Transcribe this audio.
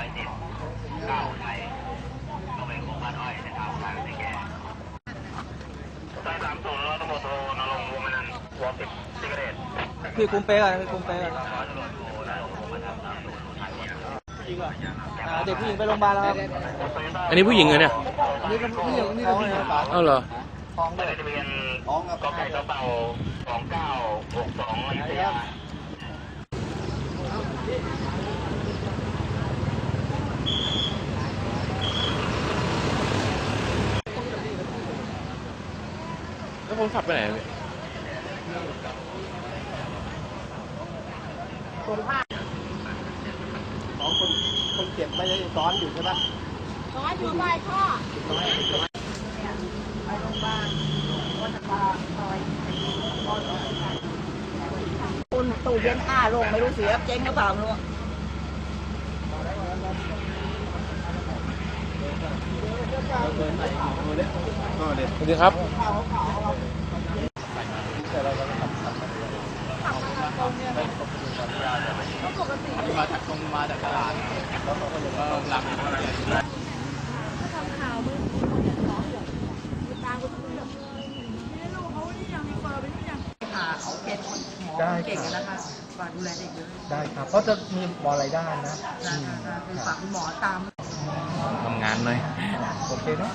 อยดิบเก้าไทยตรงไปโค้งบ้านอ้อยนะครับทางในแก่ซอยสามศูนย์ร้อตำรวจโทนรงวงนันท์วอสิบซิกเรตพี่คุ้มเป๊กอะพี่คุ้มเป๊กอะเด็กผู้หญิงไปโรงพยาบาลแล้วครับอันนี้ผู้หญิงเหรอเนี่ยนี่ก็ผู้หญิงนี่ก็ผู้หญิงอ้าเหรอท้องเลยทะเบีนกอไก่ะเต่าสองเก้าหกสองอะไรอย่างเงี้ย แล้วคนขับไปไหนพี่สองคนคนเจ็บไม่ได้ซ้อนอยู่ใช่ปะร้อยอยู่บ่ายพ่อคุณตู้เย็นอ้าลงไม่รู้เสียเจ๊งหรือเปล่าไม่รู้สวัสดีครับ มาจากตรงมาจากตลาดแล้วเขาก็เลยว่าหลังทำข่าวมึงตามกูทุกเรื่องไม่รู้เขานี่ยังมีเบอร์ไปนี่ยังอ่าโอเคหมอเก่งกันนะคะฝากดูแลเด็กด้วยได้ครับเพราะจะมีบอลรายได้นะฝากคุณหมอตามทำงานหน่อยโอเคเนาะ